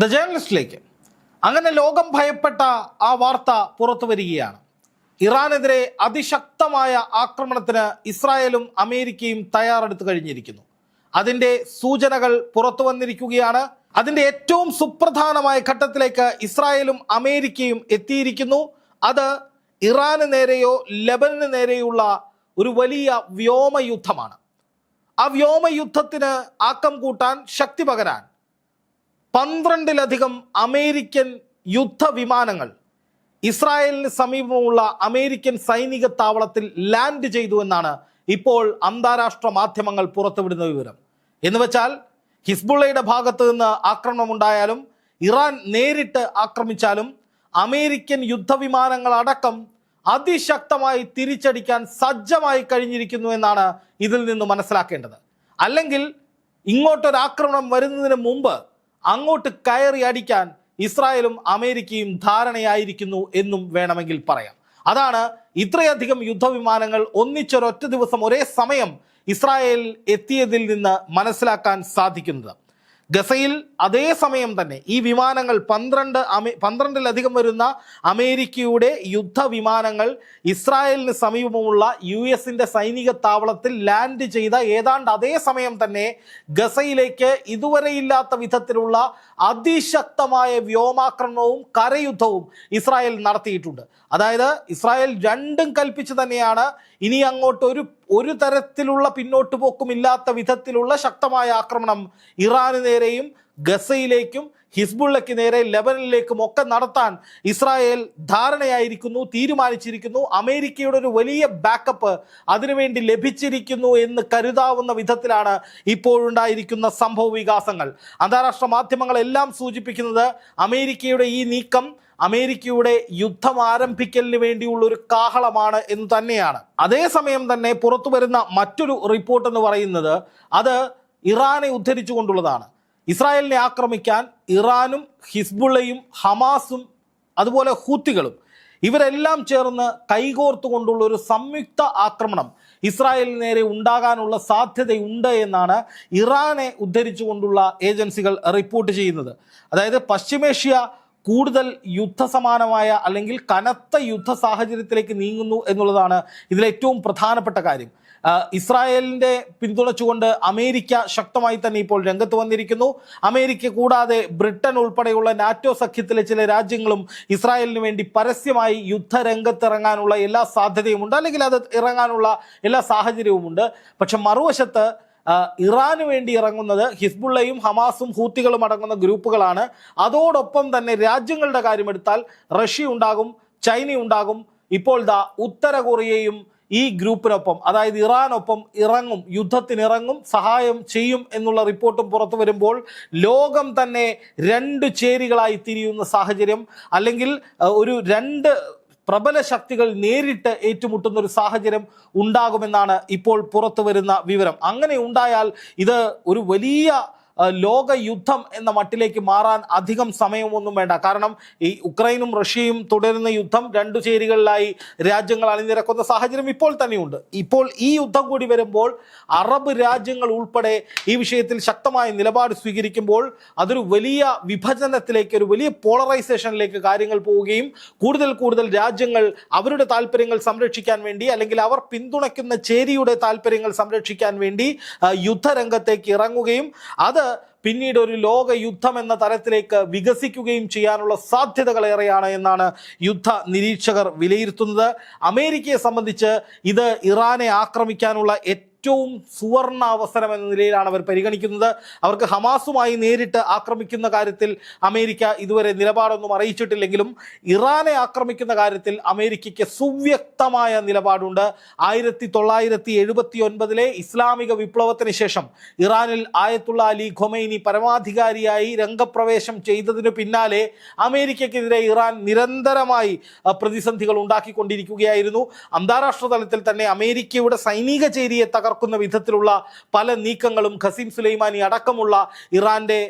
The ജേർണലിസ്റ്റിലേക്ക് അങ്ങനെ ലോകം ഭയപ്പെട്ട ആ വാർത്ത പുറത്തു വരികയാണ്. ഇറാനെതിരെ അതിശക്തമായ ആക്രമണത്തിന് ഇസ്രായേലും അമേരിക്കയും തയ്യാറെടുത്തു കഴിഞ്ഞിരിക്കുന്നു. അതിന്റെ സൂചനകൾ പുറത്തു വന്നിരിക്കുകയാണ്. അതിന്റെ ഏറ്റവും സുപ്രധാനമായ ഘട്ടത്തിലേക്ക് ഇസ്രായേലും അമേരിക്കയും എത്തിയിരിക്കുന്നു. അത് ഇറാന് നേരെയോ ലബനന് നേരെയുള്ള ഒരു വലിയ വ്യോമയുദ്ധമാണ്. ആ വ്യോമയുദ്ധത്തിന് ആക്കം കൂട്ടാൻ ശക്തി പകരാൻ പന്ത്രണ്ടിലധികം അമേരിക്കൻ യുദ്ധവിമാനങ്ങൾ ഇസ്രായേലിന് സമീപമുള്ള അമേരിക്കൻ സൈനിക താവളത്തിൽ ലാൻഡ് ചെയ്തു എന്നാണ് ഇപ്പോൾ അന്താരാഷ്ട്ര മാധ്യമങ്ങൾ പുറത്തുവിടുന്ന വിവരം. എന്നുവെച്ചാൽ ഹിസ്ബുള്ളയുടെ ഭാഗത്ത് നിന്ന് ആക്രമണമുണ്ടായാലും ഇറാൻ നേരിട്ട് ആക്രമിച്ചാലും അമേരിക്കൻ യുദ്ധവിമാനങ്ങൾ അടക്കം അതിശക്തമായി തിരിച്ചടിക്കാൻ സജ്ജമായി കഴിഞ്ഞിരിക്കുന്നു എന്നാണ് ഇതിൽ നിന്ന് മനസ്സിലാക്കേണ്ടത്. അല്ലെങ്കിൽ ഇങ്ങോട്ടൊരാക്രമണം വരുന്നതിന് മുമ്പ് അങ്ങോട്ട് കയറി അടിക്കാൻ ഇസ്രായേലും അമേരിക്കയും ധാരണയായിരിക്കുന്നു എന്നും വേണമെങ്കിൽ പറയാം. അതാണ് ഇത്രയധികം യുദ്ധവിമാനങ്ങൾ ഒന്നിച്ചൊരൊറ്റ ദിവസം ഒരേ സമയം ഇസ്രായേലിൽ എത്തിയതിൽ നിന്ന് മനസ്സിലാക്കാൻ സാധിക്കുന്നത്. ഗസയിൽ അതേ സമയം തന്നെ ഈ വിമാനങ്ങൾ പന്ത്രണ്ട് അമേ പന്ത്രണ്ടിലധികം വരുന്ന അമേരിക്കയുടെ യുദ്ധ വിമാനങ്ങൾ ഇസ്രായേലിന് സമീപമുള്ള യു എസിന്റെ സൈനിക താവളത്തിൽ ലാൻഡ് ചെയ്ത ഏതാണ്ട് അതേ സമയം തന്നെ ഗസയിലേക്ക് ഇതുവരെ ഇല്ലാത്ത വിധത്തിലുള്ള അതിശക്തമായ വ്യോമാക്രമണവും കരയുദ്ധവും ഇസ്രായേൽ നടത്തിയിട്ടുണ്ട്. അതായത് ഇസ്രായേൽ രണ്ടും കൽപ്പിച്ചു തന്നെയാണ് ഇനി അങ്ങോട്ട് ഒരു ഒരു തരത്തിലുള്ള പിന്നോട്ട് പോക്കുമില്ലാത്ത വിധത്തിലുള്ള ശക്തമായ ആക്രമണം ഇറാന് നേരെയും ഗസയിലേക്കും ഹിസ്ബുള്ളയ്ക്ക് നേരെ ലെബനിലേക്കും ഒക്കെ നടത്താൻ ഇസ്രായേൽ ധാരണയായിരിക്കുന്നു തീരുമാനിച്ചിരിക്കുന്നു. അമേരിക്കയുടെ ഒരു വലിയ ബാക്കപ്പ് അതിനുവേണ്ടി ലഭിച്ചിരിക്കുന്നു എന്ന് കരുതാവുന്ന വിധത്തിലാണ് ഇപ്പോഴുണ്ടായിരിക്കുന്ന സംഭവ വികാസങ്ങൾ. അന്താരാഷ്ട്ര മാധ്യമങ്ങളെല്ലാം സൂചിപ്പിക്കുന്നത് അമേരിക്കയുടെ ഈ നീക്കം അമേരിക്കയുടെ യുദ്ധം ആരംഭിക്കലിന് വേണ്ടിയുള്ള ഒരു കാഹളമാണ് എന്ന് തന്നെയാണ്. അതേസമയം തന്നെ പുറത്തു വരുന്ന മറ്റൊരു റിപ്പോർട്ട് എന്ന് പറയുന്നത് അത് ഇറാനെ ഉദ്ധരിച്ചുകൊണ്ടുള്ളതാണ് ഇസ്രായേലിനെ ആക്രമിക്കാൻ ഇറാനും ഹിസ്ബുള്ളയും ഹമാസും അതുപോലെ ഹൂത്തികളും ഇവരെല്ലാം ചേർന്ന് കൈകോർത്തുകൊണ്ടുള്ള ഒരു സംയുക്ത ആക്രമണം ഇസ്രായേലിന് നേരെ ഉണ്ടാകാനുള്ള സാധ്യതയുണ്ട് എന്നാണ് ഇറാനെ ഉദ്ധരിച്ചുകൊണ്ടുള്ള ഏജൻസികൾ റിപ്പോർട്ട് ചെയ്യുന്നത്. അതായത് പശ്ചിമേഷ്യ കൂടുതൽ യുദ്ധസമാനമായ അല്ലെങ്കിൽ കനത്ത യുദ്ധ സാഹചര്യത്തിലേക്ക് നീങ്ങുന്നു എന്നുള്ളതാണ് ഇതിലെ ഏറ്റവും പ്രധാനപ്പെട്ട കാര്യം. ഇസ്രായേലിന്റെ പിന്തുണച്ചുകൊണ്ട് അമേരിക്ക ശക്തമായി തന്നെ ഇപ്പോൾ രംഗത്ത് വന്നിരിക്കുന്നു. അമേരിക്ക കൂടാതെ ബ്രിട്ടൻ ഉൾപ്പെടെയുള്ള നാറ്റോ സഖ്യത്തിലെ ചില രാജ്യങ്ങളും ഇസ്രായേലിന് വേണ്ടി പരസ്യമായി യുദ്ധരംഗത്തിറങ്ങാനുള്ള എല്ലാ സാധ്യതയുമുണ്ട്. അല്ലെങ്കിൽ അത് ഇറങ്ങാനുള്ള എല്ലാ സാഹചര്യവുമുണ്ട്. പക്ഷെ മറുവശത്ത് ഇറാന് വേണ്ടി ഇറങ്ങുന്നത് ഹിസ്ബുള്ളയും ഹമാസും ഹൂത്തികളും അടങ്ങുന്ന ഗ്രൂപ്പുകളാണ്. അതോടൊപ്പം തന്നെ രാജ്യങ്ങളുടെ കാര്യമെടുത്താൽ റഷ്യ ഉണ്ടാകും ചൈന ഉണ്ടാകും. ഇപ്പോൾ ദാ ഉത്തര കൊറിയയും ഈ ഗ്രൂപ്പിനൊപ്പം അതായത് ഇറാനൊപ്പം ഇറങ്ങും യുദ്ധത്തിനിറങ്ങും സഹായം ചെയ്യും എന്നുള്ള റിപ്പോർട്ടും പുറത്തു വരുമ്പോൾ ലോകം തന്നെ രണ്ട് ചേരികളായി തിരിയുന്ന സാഹചര്യം അല്ലെങ്കിൽ ഒരു രണ്ട് പ്രബല ശക്തികൾ നേരിട്ട് ഏറ്റുമുട്ടുന്ന ഒരു സാഹചര്യം ഉണ്ടാകുമെന്നാണ് ഇപ്പോൾ പുറത്തു വരുന്ന വിവരം. അങ്ങനെ ഉണ്ടായാൽ ഇത് ഒരു വലിയ ലോക യുദ്ധം എന്ന മട്ടിലേക്ക് മാറാൻ അധികം സമയമൊന്നും വേണ്ട. കാരണം ഈ ഉക്രൈനും റഷ്യയും തുടരുന്ന യുദ്ധം രണ്ടു ചേരികളിലായി രാജ്യങ്ങൾ അണിനിരക്കുന്ന സാഹചര്യം ഇപ്പോൾ തന്നെയുണ്ട്. ഇപ്പോൾ ഈ യുദ്ധം കൂടി വരുമ്പോൾ അറബ് രാജ്യങ്ങൾ ഉൾപ്പെടെ ഈ വിഷയത്തിൽ ശക്തമായ നിലപാട് സ്വീകരിക്കുമ്പോൾ അതൊരു വലിയ വിഭജനത്തിലേക്ക് ഒരു വലിയ പോളറൈസേഷനിലേക്ക് കാര്യങ്ങൾ പോവുകയും കൂടുതൽ കൂടുതൽ രാജ്യങ്ങൾ അവരുടെ താല്പര്യങ്ങൾ സംരക്ഷിക്കാൻ വേണ്ടി അല്ലെങ്കിൽ അവർ പിന്തുണയ്ക്കുന്ന ചേരിയുടെ താല്പര്യങ്ങൾ സംരക്ഷിക്കാൻ വേണ്ടി യുദ്ധരംഗത്തേക്ക് ഇറങ്ങുകയും അത് പിന്നീട് ഒരു ലോക യുദ്ധം എന്ന തരത്തിലേക്ക് വികസിക്കുകയും ചെയ്യാനുള്ള സാധ്യതകൾ ഏറെയാണ് എന്നാണ് യുദ്ധ നിരീക്ഷകർ വിലയിരുത്തുന്നത്. അമേരിക്കയെ സംബന്ധിച്ച് ഇത് ഇറാനെ ആക്രമിക്കാനുള്ള ഏറ്റവും സുവർണ അവസരം എന്ന നിലയിലാണ് അവർ പരിഗണിക്കുന്നത്. അവർക്ക് ഹമാസുമായി നേരിട്ട് ആക്രമിക്കുന്ന കാര്യത്തിൽ അമേരിക്ക ഇതുവരെ നിലപാടൊന്നും അറിയിച്ചിട്ടില്ലെങ്കിലും ഇറാനെ ആക്രമിക്കുന്ന കാര്യത്തിൽ അമേരിക്കയ്ക്ക് സുവ്യക്തമായ നിലപാടുണ്ട്. ആയിരത്തി തൊള്ളായിരത്തി എഴുപത്തി ഒൻപതിലെ ഇസ്ലാമിക വിപ്ലവത്തിന് ശേഷം ഇറാനിൽ ആയത്തുള്ള അലി ഖൊമൈനി പരമാധികാരിയായി രംഗപ്രവേശം ചെയ്തതിനു പിന്നാലെ അമേരിക്കക്കെതിരെ ഇറാൻ നിരന്തരമായി പ്രതിസന്ധികൾ ഉണ്ടാക്കിക്കൊണ്ടിരിക്കുകയായിരുന്നു. അന്താരാഷ്ട്ര തലത്തിൽ തന്നെ അമേരിക്കയുടെ സൈനിക ചേരിയെ തകർക്കുന്ന വിധത്തിലുള്ള പല നീക്കങ്ങളും ഖസീം സുലൈമാനി അടക്കമുള്ള ഇറാന്റെ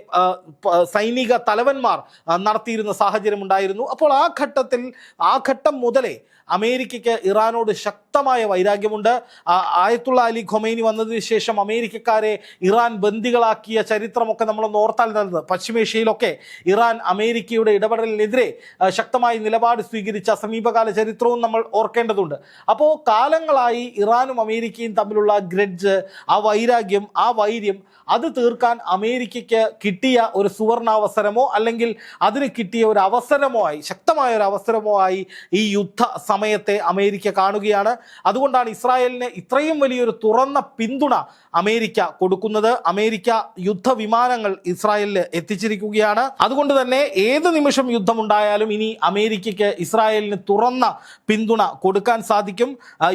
സൈനിക തലവന്മാർ നടത്തിയിരുന്ന സാഹചര്യം ഉണ്ടായിരുന്നു അപ്പോൾ ആ ഘട്ടത്തിൽ ആ ഘട്ടം മുതലേ അമേരിക്കയ്ക്ക് ഇറാനോട് ശക്തമായ വൈരാഗ്യമുണ്ട്. ആയത്തുള്ള അലി ഖൊമൈനി വന്നതിന് ശേഷം അമേരിക്കക്കാരെ ഇറാൻ ബന്ദികളാക്കിയ ചരിത്രമൊക്കെ നമ്മൾ ഓർത്താൽ നല്ലത്. പശ്ചിമേഷ്യയിലൊക്കെ ഇറാൻ അമേരിക്കയുടെ ഇടപെടലിനെതിരെ ശക്തമായ നിലപാട് സ്വീകരിച്ച സമീപകാല ചരിത്രവും നമ്മൾ ഓർക്കേണ്ടതുണ്ട്. അപ്പോൾ കാലങ്ങളായി ഇറാനും അമേരിക്കയും തമ്മിലുള്ള ഗ്രഡ്ജ് ആ വൈരാഗ്യം ആ വൈര്യം അത് തീർക്കാൻ അമേരിക്കയ്ക്ക് കിട്ടിയ ഒരു സുവർണാവസരമോ അല്ലെങ്കിൽ അതിന് കിട്ടിയ ഒരു അവസരമോ ആയി ശക്തമായ ഒരു അവസരമോ ആയി ഈ യുദ്ധ സമയത്തെ അമേരിക്ക കാണുകയാണ്. അതുകൊണ്ടാണ് ഇസ്രായേലിന് ഇത്രയും വലിയൊരു തുറന്ന പിന്തുണ അമേരിക്ക കൊടുക്കുന്നത്. അമേരിക്ക യുദ്ധവിമാനങ്ങൾ ഇസ്രായേലിൽ എത്തിച്ചിരിക്കുകയാണ്. അതുകൊണ്ട് തന്നെ ഏത് നിമിഷം യുദ്ധമുണ്ടായാലും ഇനി അമേരിക്കയ്ക്ക് ഇസ്രായേലിന് തുറന്ന പിന്തുണ കൊടുക്കാൻ സാധിക്കും.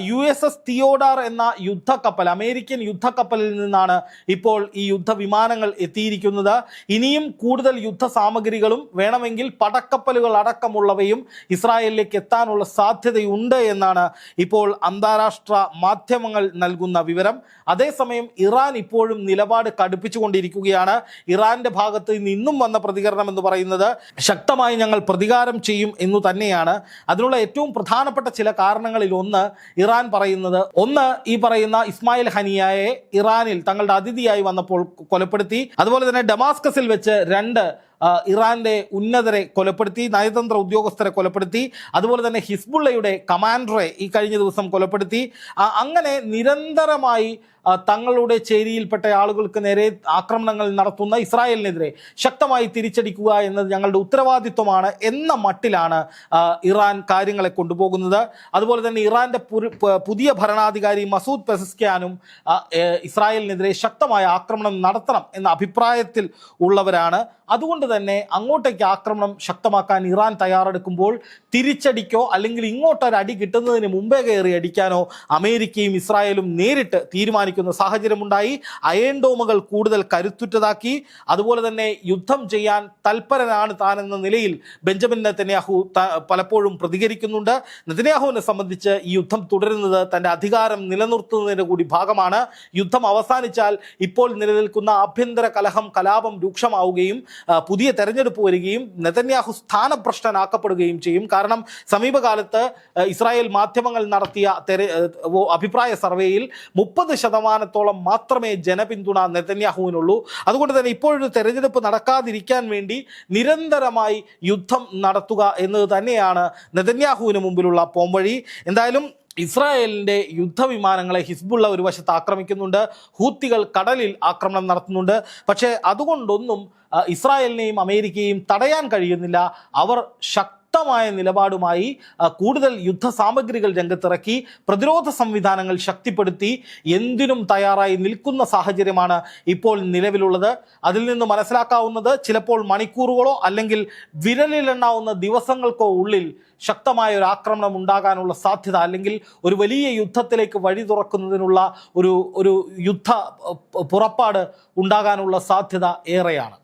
യു എസ് എസ് തിയോഡാർ എന്ന യുദ്ധക്കപ്പൽ അമേരിക്കൻ യുദ്ധക്കപ്പലിൽ നിന്നാണ് ഇപ്പോൾ ഈ യുദ്ധവിമാനങ്ങൾ എത്തിയിരിക്കുന്നത്. ഇനിയും കൂടുതൽ യുദ്ധ സാമഗ്രികളും വേണമെങ്കിൽ പടക്കപ്പലുകൾ അടക്കമുള്ളവയും ഇസ്രായേലിലേക്ക് എത്താനുള്ള സാധ്യതയുണ്ട് എന്നാണ് ഇപ്പോൾ അന്താരാഷ്ട്ര മാധ്യമങ്ങൾ നൽകുന്ന വിവരം. അതേസമയം ഇറാൻ ഇപ്പോഴും നിലപാട് കടുപ്പിച്ചുകൊണ്ടിരിക്കുകയാണ്. ഇറാന്റെ ഭാഗത്ത് നിന്നും വന്ന പ്രതികരണം എന്ന് പറയുന്നത് ശക്തമായി ഞങ്ങൾ പ്രതികാരം ചെയ്യും എന്നു തന്നെയാണ്. അതിനുള്ള ഏറ്റവും പ്രധാനപ്പെട്ട ചില കാരണങ്ങളിൽ ഒന്ന് ഇറാൻ പറയുന്നത്. ഒന്ന് ഈ പറയുന്ന ഇസ്മായിൽ ഹനിയായെ ഇറാനിൽ തങ്ങളുടെ അതിഥിയായി വന്നപ്പോൾ കൊലപ്പെടുത്തി. അതുപോലെ തന്നെ ഡമാസ്കസിൽ വെച്ച് രണ്ട് ഇറാന്റെ ഉന്നതരെ കൊലപ്പെടുത്തി നയതന്ത്ര ഉദ്യോഗസ്ഥരെ കൊലപ്പെടുത്തി അതുപോലെ തന്നെ ഹിസ്ബുള്ളയുടെ കമാൻഡറെ ഈ കഴിഞ്ഞ ദിവസം കൊലപ്പെടുത്തി. അങ്ങനെ നിരന്തരമായി തങ്ങളുടെ ചേരിയിൽപ്പെട്ട ആളുകൾക്ക് നേരെ ആക്രമണങ്ങൾ നടത്തുന്ന ഇസ്രായേലിനെതിരെ ശക്തമായി തിരിച്ചടിക്കുക എന്നത് ഞങ്ങളുടെ ഉത്തരവാദിത്വമാണ് എന്ന മട്ടിലാണ് ഇറാൻ കാര്യങ്ങളെ കൊണ്ടുപോകുന്നത്. അതുപോലെ തന്നെ ഇറാന്റെ പുതിയ ഭരണാധികാരി മസൂദ് പെസസ്ക്യാനും ഇസ്രായേലിനെതിരെ ശക്തമായ ആക്രമണം നടത്തണം എന്ന അഭിപ്രായത്തിൽ ഉള്ളവരാണ്. അതുകൊണ്ട് തന്നെ അങ്ങോട്ടേക്ക് ആക്രമണം ശക്തമാക്കാൻ ഇറാൻ തയ്യാറെടുക്കുമ്പോൾ തിരിച്ചടിക്കോ അല്ലെങ്കിൽ ഇങ്ങോട്ടൊരടി കിട്ടുന്നതിന് മുമ്പേ കയറി അടിക്കാനോ അമേരിക്കയും ഇസ്രായേലും നേരിട്ട് തീരുമാനിക്കുന്ന സാഹചര്യമുണ്ടായി. അയൺ ഡോമുകൾ കൂടുതൽ കരുത്തുറ്റതാക്കി. അതുപോലെ തന്നെ യുദ്ധം ചെയ്യാൻ തൽപരനാണ് താനെന്ന നിലയിൽ ബെഞ്ചമിൻ നെതന്യാഹു പലപ്പോഴും പ്രതികരിക്കുന്നുണ്ട്. നെതന്യാഹുവിനെ സംബന്ധിച്ച് ഈ യുദ്ധം തുടരുന്നത് തന്റെ അധികാരം നിലനിർത്തുന്നതിന്റെ കൂടി ഭാഗമാണ്. യുദ്ധം അവസാനിച്ചാൽ ഇപ്പോൾ നിലനിൽക്കുന്ന ആഭ്യന്തര കലഹം കലാപം രൂക്ഷമാവുകയും പുതിയ തെരഞ്ഞെടുപ്പ് വരികയും നെതന്യാഹു സ്ഥാനഭ്രഷ്ടനാക്കപ്പെടുകയും ചെയ്യും. കാരണം സമീപകാലത്ത് ഇസ്രായേൽ മാധ്യമങ്ങൾ നടത്തിയ അഭിപ്രായ സർവേയിൽ മുപ്പത് ശതമാനത്തോളം മാത്രമേ ജനപിന്തുണ നെതന്യാഹുവിനുള്ളൂ. അതുകൊണ്ട് തന്നെ ഇപ്പോഴൊരു തെരഞ്ഞെടുപ്പ് നടക്കാതിരിക്കാൻ വേണ്ടി നിരന്തരമായി യുദ്ധം നടത്തുക എന്നത് തന്നെയാണ് നെതന്യാഹുവിന് മുമ്പിലുള്ള പോംവഴി. എന്തായാലും ഇസ്രായേലിന്റെ യുദ്ധവിമാനങ്ങളെ ഹിസ്ബുള്ള ഒരു വശത്ത് ആക്രമിക്കുന്നുണ്ട് ഹൂത്തികൾ കടലിൽ ആക്രമണം നടത്തുന്നുണ്ട്. പക്ഷേ അതുകൊണ്ടൊന്നും ഇസ്രായേലിനെയും അമേരിക്കയെയും തടയാൻ കഴിയുന്നില്ല. അവർ ശക്തമായ നിലപാടുമായി കൂടുതൽ യുദ്ധ സാമഗ്രികൾ രംഗത്തിറക്കി പ്രതിരോധ സംവിധാനങ്ങൾ ശക്തിപ്പെടുത്തി എന്തിനും തയ്യാറായി നിൽക്കുന്ന സാഹചര്യമാണ് ഇപ്പോൾ നിലവിലുള്ളത്. അതിൽ നിന്ന് മനസ്സിലാക്കാവുന്നത് ചിലപ്പോൾ മണിക്കൂറുകളോ അല്ലെങ്കിൽ വിരലിലെണ്ണാവുന്ന ദിവസങ്ങൾക്കോ ഉള്ളിൽ ശക്തമായ ഒരു ആക്രമണം ഉണ്ടാകാനുള്ള സാധ്യത അല്ലെങ്കിൽ ഒരു വലിയ യുദ്ധത്തിലേക്ക് വഴി തുറക്കുന്നതിനുള്ള ഒരു ഒരു യുദ്ധ പുറപ്പാട് ഉണ്ടാകാനുള്ള സാധ്യത ഏറെയാണ്.